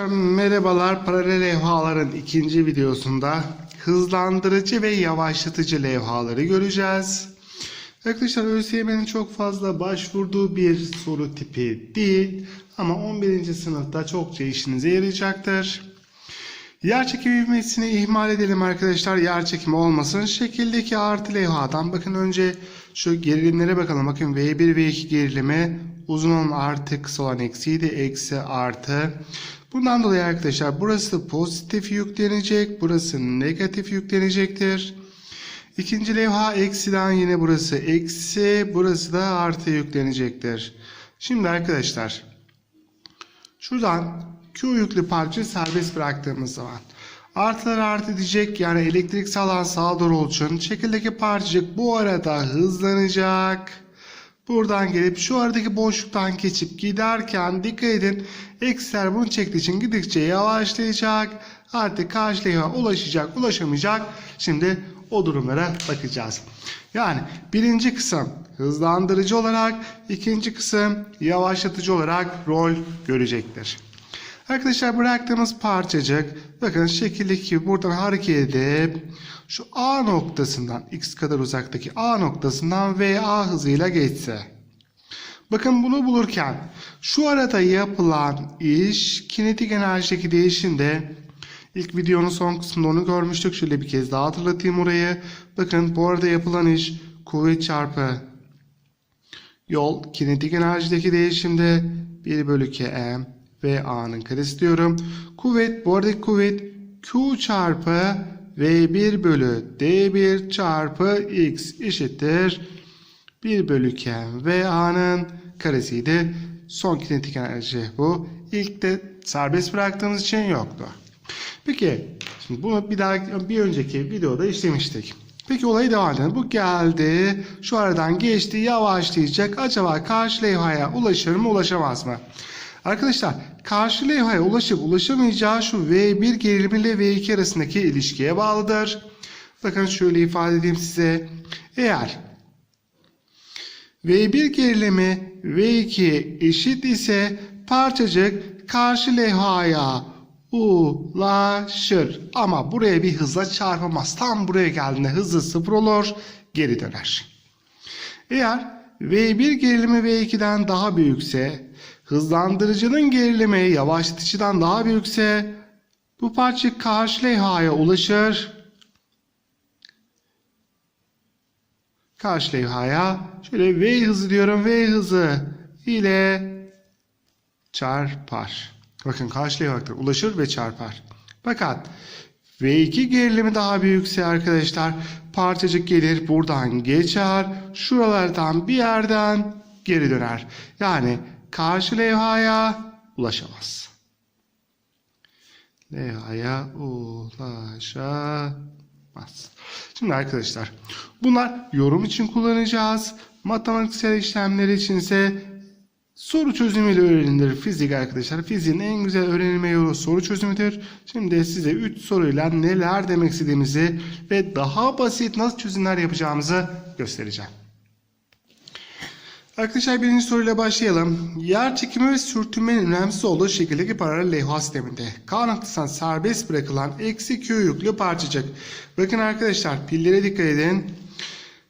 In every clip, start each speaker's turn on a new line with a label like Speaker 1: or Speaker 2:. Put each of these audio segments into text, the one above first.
Speaker 1: Merhabalar. Paralel levhaların ikinci videosunda hızlandırıcı ve yavaşlatıcı levhaları göreceğiz. Arkadaşlar ÖSYM'nin çok fazla başvurduğu bir soru tipi değil ama 11. sınıfta çokça işinize yarayacaktır. Yer çekimi ivmesini ihmal edelim arkadaşlar. Yer çekimi olmasın. Şekildeki artı levhadan bakın önce şu gerilimlere bakalım. Bakın V1 V2 gerilimi uzun olan artı kısa olan eksiydi. Eksi artı. Bundan dolayı arkadaşlar burası pozitif yüklenecek. Burası negatif yüklenecektir. İkinci levha eksiden yine burası eksi. Burası da artı yüklenecektir. Şimdi arkadaşlar Şuradan Q yüklü parçayı serbest bıraktığımız zaman artılar artı diyecek yani elektriksel alan sağa doğru oluşun. Şekildeki parçacık bu arada hızlanacak. Buradan gelip şu aradaki boşluktan geçip giderken dikkat edin eksiler bunu çektiği için gidikçe yavaşlayacak. Artık karşı levha ulaşacak ulaşamayacak. Şimdi o durumlara bakacağız. Yani birinci kısım hızlandırıcı olarak, ikinci kısım yavaşlatıcı olarak rol görecektir. Arkadaşlar bıraktığımız parçacık bakın şekildeki gibi buradan hareket edip şu A noktasından x kadar uzaktaki A noktasından VA hızıyla geçse. Bakın bunu bulurken şu arada yapılan iş kinetik enerjideki değişimde ilk videonun son kısmında onu görmüştük. Şöyle bir kez daha hatırlatayım orayı. Bakın bu arada yapılan iş kuvvet çarpı yol kinetik enerjideki değişimde 1 bölü km ve a'nın karesi diyorum. Kuvvet bu aradaki kuvvet q çarpı v1 bölü d1 çarpı x eşittir 1 bölü km ve a'nın karesiydi. Son kinetik enerji bu. İlk de serbest bıraktığımız için yoktu. Peki şimdi bunu bir daha bir önceki videoda işlemiştik. Peki olayı devam edelim. Bu geldi. Şu aradan geçti. Yavaşlayacak. Acaba karşı levhaya ulaşır mı ulaşamaz mı? Arkadaşlar karşı levhaya ulaşıp ulaşamayacağı şu V1 gerilimi ile V2 arasındaki ilişkiye bağlıdır. Bakın şöyle ifade edeyim size. Eğer V1 gerilimi V2 eşit ise parçacık karşı levhaya ulaşır. Ama buraya bir hızla çarpamaz. Tam buraya geldiğinde hızı sıfır olur, geri döner. Eğer V1 gerilimi V2'den daha büyükse, hızlandırıcının gerilimi yavaşlatıcıdan daha büyükse, bu parça karşı levhaya ulaşır. Karşı levhaya şöyle V hızı diyorum. V hızı ile çarpar. Bakın karşı levhaya ulaşır ve çarpar. Fakat V2 gerilimi daha büyükse arkadaşlar parçacık gelir buradan geçer. Şuralardan bir yerden geri döner. Yani karşı levhaya ulaşamaz. Levhaya ulaşamaz. Şimdi arkadaşlar bunlar yorum için kullanacağız. Matematiksel işlemler içinse soru çözümüyle öğrenilir fizik arkadaşlar. Fiziğin en güzel öğrenilme yolu soru çözümüdür. Şimdi size 3 soruyla neler demek istediğimizi ve daha basit nasıl çözümler yapacağımızı göstereceğim. Arkadaşlar birinci soruyla başlayalım. Yer çekimi ve sürtünmenin önemsiz olduğu şekildeki paralel levha sisteminde K noktasından serbest bırakılan eksi Q yüklü parçacık. Bakın arkadaşlar pillere dikkat edin.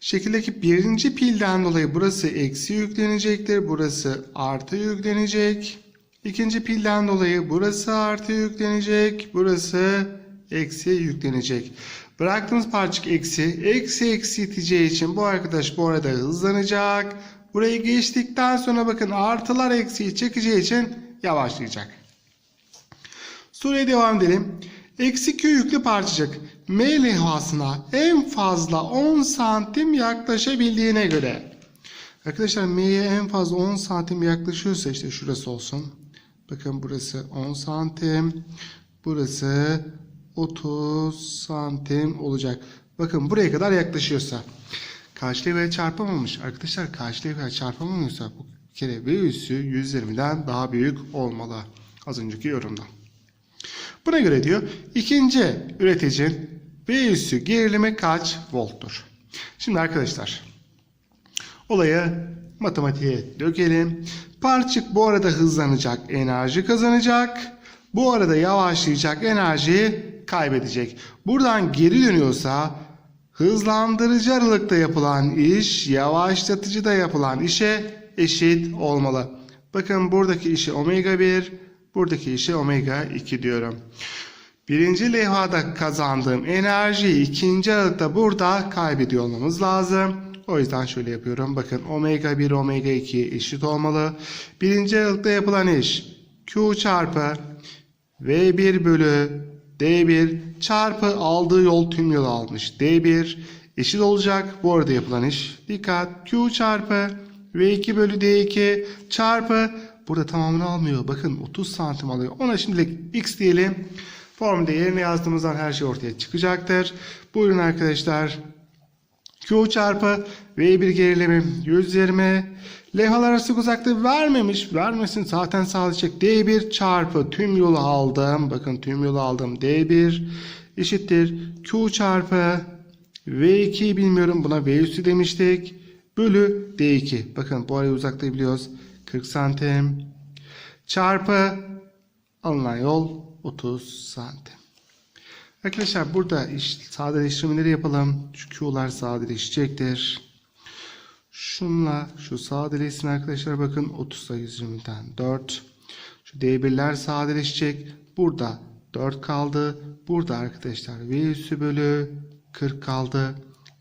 Speaker 1: Şekildeki birinci pilden dolayı burası eksi yüklenecektir. Burası artı yüklenecek. İkinci pilden dolayı burası artı yüklenecek. Burası eksi yüklenecek. Bıraktığımız parçacık eksi. Eksi eksi iteceği için bu arkadaş bu arada hızlanacak. Burayı geçtikten sonra bakın artılar eksiği çekeceği için yavaşlayacak. Soruya devam edelim. Eksi Q yüklü parçacık M levhasına en fazla 10 santim yaklaşabildiğine göre. Arkadaşlar M'ye en fazla 10 santim yaklaşıyorsa işte şurası olsun. Bakın burası 10 santim. Burası 30 santim olacak. Bakın buraya kadar yaklaşıyorsa. Karşı levhaya çarpamamış. Arkadaşlar karşı levhaya çarpamıyorsa bu kere V üssü 120'den daha büyük olmalı. Az önceki yorumdan. Buna göre diyor ikinci üreticinin V üssü gerilimi kaç volttur? Şimdi arkadaşlar olayı matematiğe dökelim. Parçık bu arada hızlanacak, enerji kazanacak. Bu arada yavaşlayacak enerjiyi kaybedecek. Buradan geri dönüyorsa hızlandırıcı aralıkta yapılan iş yavaşlatıcıda yapılan işe eşit olmalı. Bakın buradaki işi omega 1, buradaki işi omega 2 diyorum. Birinci levhada kazandığım enerjiyi ikinci aralıkta burada kaybediyor olmamız lazım. O yüzden şöyle yapıyorum. Bakın omega 1 omega 2 eşit olmalı. Birinci aralıkta yapılan iş Q çarpı V1 bölü D1 çarpı aldığı yol tüm yolu almış. D1 eşit olacak. Bu arada yapılan iş. Dikkat Q çarpı V2 bölü D2 çarpı burada tamamını almıyor. Bakın 30 santim alıyor. Ona şimdilik X diyelim. Formülde yerine yazdığımızdan her şey ortaya çıkacaktır. Buyurun arkadaşlar. Q çarpı V1 gerilimi 120. Levhalar arası uzaklığı vermemiş. Vermesin zaten sağlayacak. D1 çarpı tüm yolu aldım. Bakın tüm yolu aldım. D1 eşittir. Q çarpı V2 bilmiyorum. Buna V üstü demiştik. Bölü D2. Bakın bu arayı uzaklığı biliyoruz. 40 santim. Çarpı alınan yol 30 santim. Arkadaşlar burada iş, sadeleştirmeleri yapalım. Şu Q'lar sadeleşecektir. Şunla şu sadeleşsin arkadaşlar. Bakın 30 sayı 120'den 4. Şu D1'ler sadeleşecek. Burada 4 kaldı. Burada arkadaşlar V üssü bölü 40 kaldı.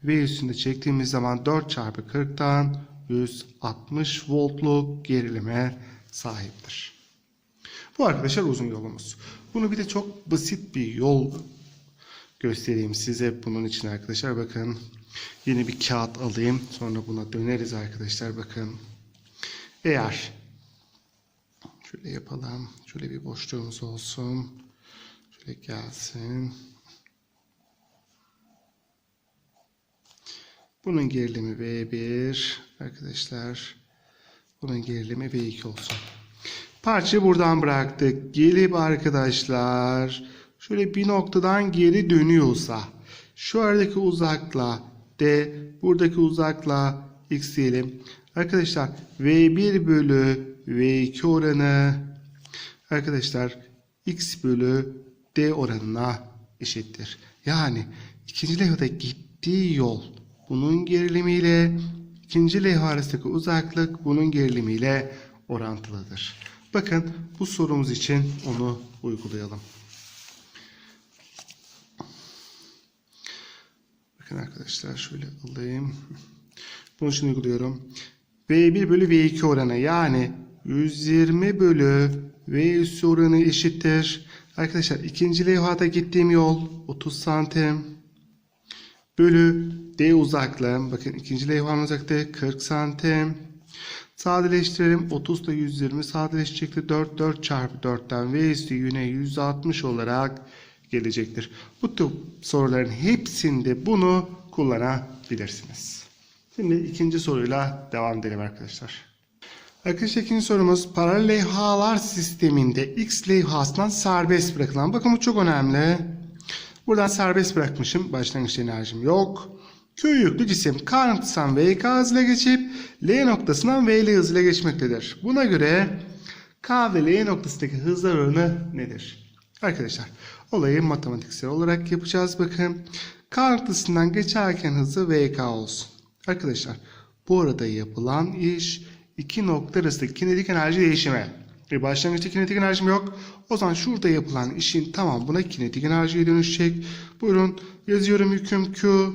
Speaker 1: V üssünde çektiğimiz zaman 4 çarpı 40'tan 160 voltluk gerilime sahiptir. Bu arkadaşlar uzun yolumuz. Bunu bir de çok basit bir yol göstereyim size bunun için arkadaşlar. Bakın yeni bir kağıt alayım. Sonra buna döneriz arkadaşlar. Bakın eğer şöyle yapalım. Şöyle bir boşluğumuz olsun. Şöyle gelsin. Bunun gerilimi V1 arkadaşlar. Bunun gerilimi V2 olsun. Parçayı buradan bıraktık. Gelip arkadaşlar şöyle bir noktadan geri dönüyorsa şu aradaki uzakla D buradaki uzakla X diyelim. Arkadaşlar V1 bölü V2 oranı arkadaşlar X bölü D oranına eşittir. Yani ikinci levhada gittiği yol bunun gerilimiyle ikinci levha arasındaki uzaklık bunun gerilimiyle orantılıdır. Bakın bu sorumuz için onu uygulayalım. Bakın arkadaşlar şöyle alayım. Bunu için uyguluyorum. V1 bölü V2 oranı yani 120 bölü V üssü oranı eşittir. Arkadaşlar ikinci levhada gittiğim yol 30 santim bölü D uzaklığım. Bakın ikinci levhanın uzaklığı 40 santim. Sadeleştirelim. 30 da 120 sadeleşecektir. 4 4 çarpı 4'ten V üstü yine 160 olarak gelecektir. Bu tip soruların hepsinde bunu kullanabilirsiniz. Şimdi ikinci soruyla devam edelim arkadaşlar. Arkadaşlar ikinci sorumuz paralel levhalar sisteminde X levhasından serbest bırakılan. Bakın bu çok önemli. Buradan serbest bırakmışım. Başlangıç enerjim yok. Q yüklü cisim K noktasından VK hızıyla geçip L noktasından VL hızıyla geçmektedir. Buna göre K ve L noktasındaki hızlar oranı nedir? Arkadaşlar olayı matematiksel olarak yapacağız. Bakın K noktasından geçerken hızı VK olsun. Arkadaşlar bu arada yapılan iş iki nokta arasındaki kinetik enerji değişimi. Bir başlangıçta kinetik enerjim yok. O zaman şurada yapılan işin tamam buna kinetik enerjiye dönüşecek. Buyurun yazıyorum yüküm Q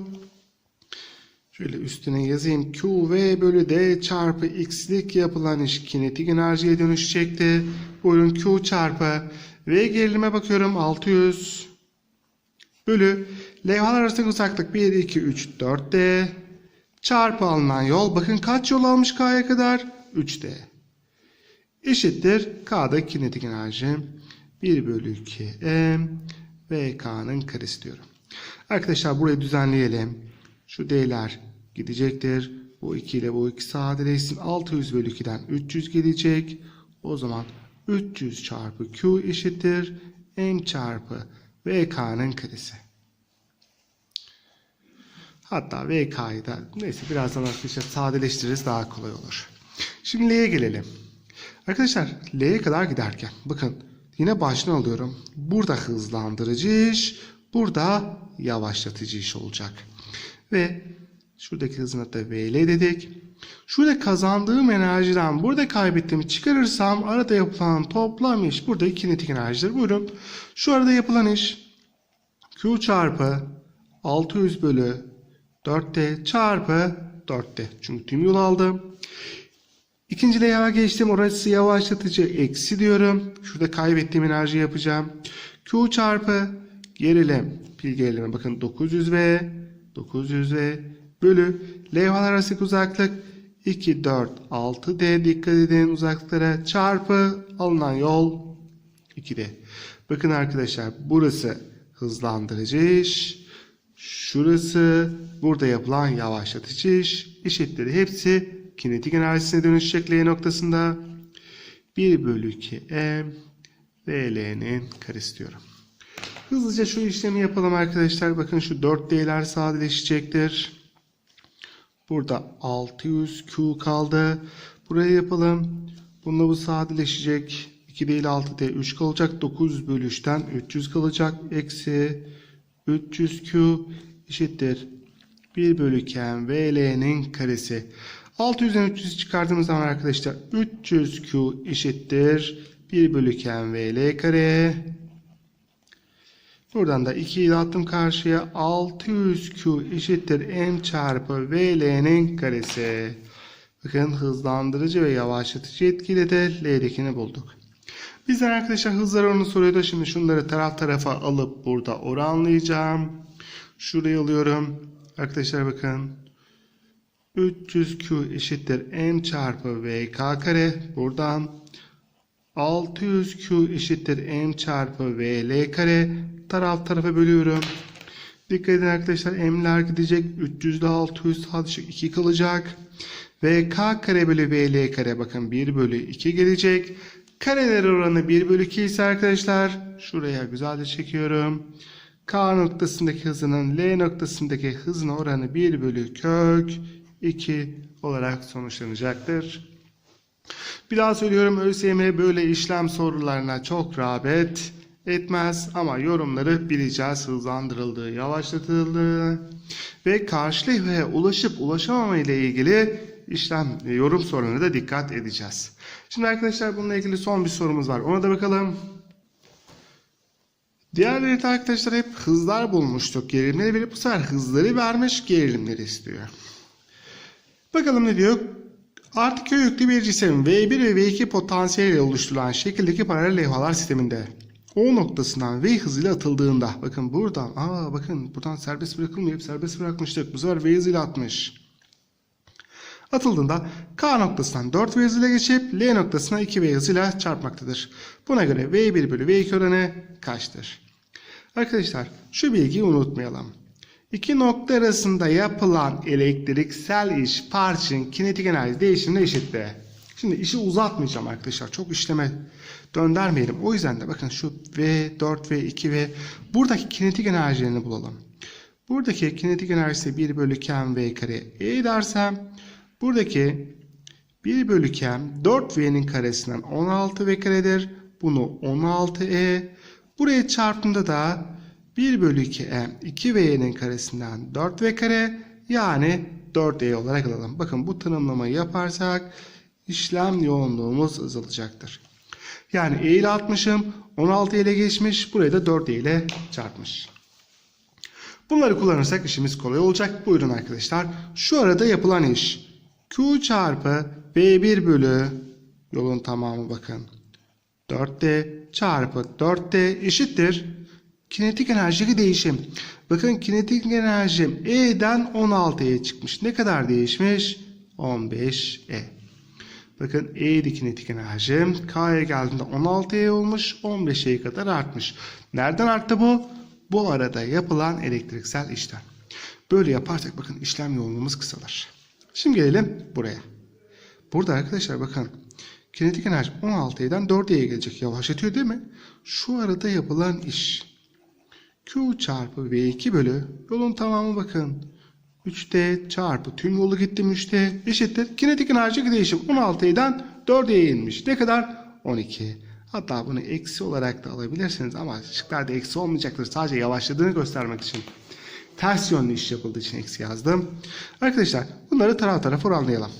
Speaker 1: Şöyle üstüne yazayım. Q V bölü D çarpı X'lik yapılan iş kinetik enerjiye dönüşecekti. Buyurun Q çarpı V gerilime bakıyorum 600 bölü levhalar arasındaki uzaklık 1, 2, 3, 4D çarpı alınan yol. Bakın kaç yol almış K'ya kadar? 3D. Eşittir K'da kinetik enerji 1 bölü 2 M ve K'nın karesi diyorum. Arkadaşlar burayı düzenleyelim. Şu D'ler gidecektir. Bu 2 ile bu 2 sadeleşsin. 600 bölü 2'den 300 gelecek. O zaman 300 çarpı Q eşittir. M çarpı VK'nın karesi. Hatta VK'yı da neyse birazdan arkadaşlar sadeleştiririz daha kolay olur. Şimdi L'ye gelelim. Arkadaşlar L'ye kadar giderken bakın yine baştan alıyorum. Burada hızlandırıcı iş, burada yavaşlatıcı iş olacak. Ve şuradaki hızına da VL dedik. Şurada kazandığım enerjiden burada kaybettiğimi çıkarırsam arada yapılan toplam iş burada kinetik enerjidir. Buyurun. Şu arada yapılan iş Q çarpı 600 bölü 4T çarpı 4T. Çünkü tüm yol aldım. İkinci layout'a geçtim. Orası yavaşlatıcı eksi diyorum. Şurada kaybettiğim enerji yapacağım. Q çarpı gerilim. Pil gerilimi bakın 900V 900V bölü levhalar arasındaki uzaklık 2, 4, 6D dikkat edin uzaklıklara çarpı alınan yol 2D. Bakın arkadaşlar burası hızlandırıcı iş. Şurası burada yapılan yavaşlatıcı iş. Eşitleri hepsi kinetik enerjisine dönüşecek L noktasında. 1 bölü 2 M ve L'nin karesi diyorum. Hızlıca şu işlemi yapalım arkadaşlar. Bakın şu 4D'ler sadeleşecektir. Burada 600Q kaldı. Buraya yapalım. Bununla bu sadeleşecek. 2 değil 6D 3 kalacak. 9 bölü 3'ten 300 kalacak. Eksi 300Q eşittir. 1 bölü 2 VL'nin karesi. 600'den 300 çıkardığımız zaman arkadaşlar 300Q eşittir. 1 bölü 2 VL kare. Buradan da 2'yi de attım karşıya. 600Q eşittir M çarpı VL'nin karesi. Bakın hızlandırıcı ve yavaşlatıcı etkili de L'dekini bulduk. Bizden arkadaşlar hızlar oranı soruyordu. Şimdi şunları taraf tarafa alıp burada oranlayacağım. Şurayı alıyorum. Arkadaşlar bakın. 300Q eşittir M çarpı VK kare. Buradan 600Q eşittir M çarpı VL kare. Taraf tarafa bölüyorum. Dikkat edin arkadaşlar M'ler gidecek. 300 ile 600 sadece 2 kalacak. VK kare bölü VL kare bakın 1 bölü 2 gelecek. Kareler oranı 1 bölü 2 ise arkadaşlar şuraya güzelce çekiyorum. K noktasındaki hızının L noktasındaki hızın oranı 1 bölü kök 2 olarak sonuçlanacaktır. Bir daha söylüyorum ÖSYM böyle işlem sorularına çok rağbet etmez ama yorumları bileceğiz. Hızlandırıldığı, yavaşlatıldığı ve karşı levhaya ulaşıp ulaşamama ile ilgili işlem yorum sorularına da dikkat edeceğiz. Şimdi arkadaşlar bununla ilgili son bir sorumuz var. Ona da bakalım. Diğerleri arkadaşlar hep hızlar bulmuştuk. Gerilimleri verip bu sefer hızları vermiş gerilimleri istiyor. Bakalım ne diyor? Artı Q yüklü bir cisim V1 ve V2 potansiyeliyle oluşturulan şekildeki paralel levhalar sisteminde O noktasından V hızıyla atıldığında bakın buradan aa bakın buradan serbest bırakılmayıp serbest bırakmıştık. Bu sefer V hızıyla atmış. Atıldığında K noktasından 4 V hızıyla geçip L noktasına 2 V hızıyla çarpmaktadır. Buna göre V1 bölü V2 oranı kaçtır? Arkadaşlar şu bilgiyi unutmayalım. İki nokta arasında yapılan elektriksel iş parçanın kinetik enerji değişimine eşittir. Şimdi işi uzatmayacağım arkadaşlar. Çok işleme döndürmeyelim. O yüzden de bakın şu V, 4 V, 2 V buradaki kinetik enerjilerini bulalım. Buradaki kinetik enerjisi 1 bölü km V kare E dersem buradaki 1 bölü km 4 V'nin karesinden 16 V karedir. Bunu 16 E buraya çarptığımda da 1 bölü 2 m 2v'nin karesinden 4v kare yani 4e olarak alalım. Bakın bu tanımlamayı yaparsak işlem yoğunluğumuz azalacaktır. Yani e ile atmışım 16 ile geçmiş buraya da 4e ile çarpmış. Bunları kullanırsak işimiz kolay olacak. Buyurun arkadaşlar. Şu arada yapılan iş Q çarpı V1 bölü yolun tamamı bakın. 4D çarpı 4D eşittir kinetik enerjideki değişim. Bakın kinetik enerjim E'den 16'ya çıkmış. Ne kadar değişmiş? 15E. Bakın E'di kinetik enerjim. K'ya geldiğinde 16E olmuş. 15E'ye kadar artmış. Nereden arttı bu? Bu arada yapılan elektriksel işlem. Böyle yaparsak bakın işlem yoğunluğumuz kısalır. Şimdi gelelim buraya. Burada arkadaşlar bakın kinetik enerji 16E'den 4E'ye gelecek. Yavaşlatıyor değil mi? Şu arada yapılan iş. Q çarpı V2 bölü yolun tamamı bakın. 3D çarpı tüm yolu gittim 3D eşittir. Kinetik enerji değişim 16'dan 4'e inmiş. Ne kadar? 12. Hatta bunu eksi olarak da alabilirsiniz ama şıklarda eksi olmayacaktır. Sadece yavaşladığını göstermek için. Ters yönlü iş yapıldığı için eksi yazdım. Arkadaşlar bunları taraf tarafa oranlayalım.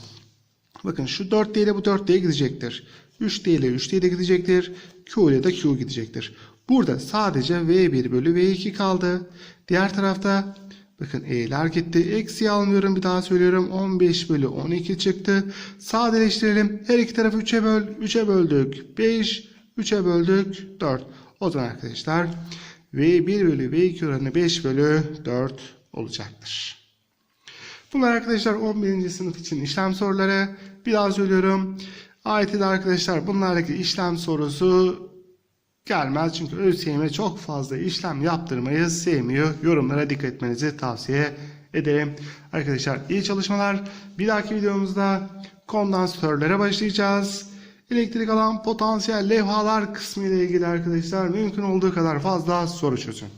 Speaker 1: Bakın şu 4D ile bu 4D gidecektir. 3D ile 3D de gidecektir. Q ile de Q gidecektir. Burada sadece V1 bölü V2 kaldı. Diğer tarafta bakın E'ler gitti. Eksi almıyorum bir daha söylüyorum. 15 bölü 12 çıktı. Sadeleştirelim. Her iki tarafı 3'e böl 3'e böldük. 5 3'e böldük 4. O zaman arkadaşlar V1 bölü V2 oranı 5 bölü 4 olacaktır. Bunlar arkadaşlar 11. sınıf için işlem soruları. Bir daha söylüyorum. AYT'de arkadaşlar bunlardaki işlem sorusu gelmez. Çünkü ÖSYM çok fazla işlem yaptırmayı sevmiyor. Yorumlara dikkat etmenizi tavsiye ederim. Arkadaşlar iyi çalışmalar. Bir dahaki videomuzda kondansatörlere başlayacağız. Elektrik alan potansiyel levhalar kısmı ile ilgili arkadaşlar mümkün olduğu kadar fazla soru çözün.